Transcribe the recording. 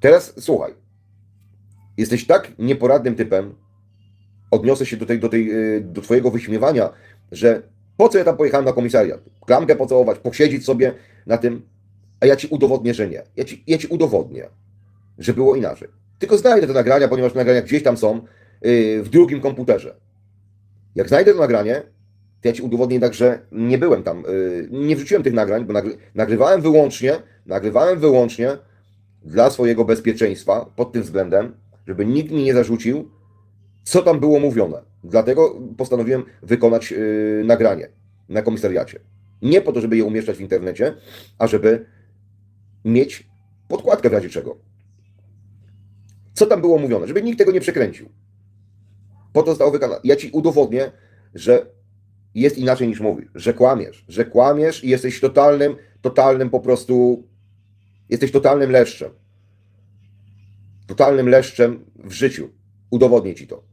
Teraz słuchaj. Jesteś tak nieporadnym typem, odniosę się do, tej, do, tej, y, do twojego wyśmiewania, że po co ja tam pojechałem na komisariat? Klamkę pocałować, posiedzieć sobie na tym, a ja ci udowodnię, że nie. Ja ci, ja ci udowodnię, że było inaczej. Tylko znajdę te nagrania, ponieważ te nagrania gdzieś tam są yy, w drugim komputerze. Jak znajdę to nagranie, to ja ci udowodnię jednak, że nie byłem tam, yy, nie wrzuciłem tych nagrań, bo nagry, nagrywałem wyłącznie, nagrywałem wyłącznie dla swojego bezpieczeństwa pod tym względem, żeby nikt mi nie zarzucił, co tam było mówione. Dlatego postanowiłem wykonać yy, nagranie na komisariacie. Nie po to, żeby je umieszczać w internecie, a żeby mieć podkładkę w razie czego. Co tam było mówione, żeby nikt tego nie przekręcił. Po to zostało wykonane. Ja ci udowodnię, że jest inaczej niż mówisz, że kłamiesz, że kłamiesz i jesteś totalnym, totalnym po prostu, jesteś totalnym leszczem. Totalnym leszczem w życiu. Udowodnię ci to.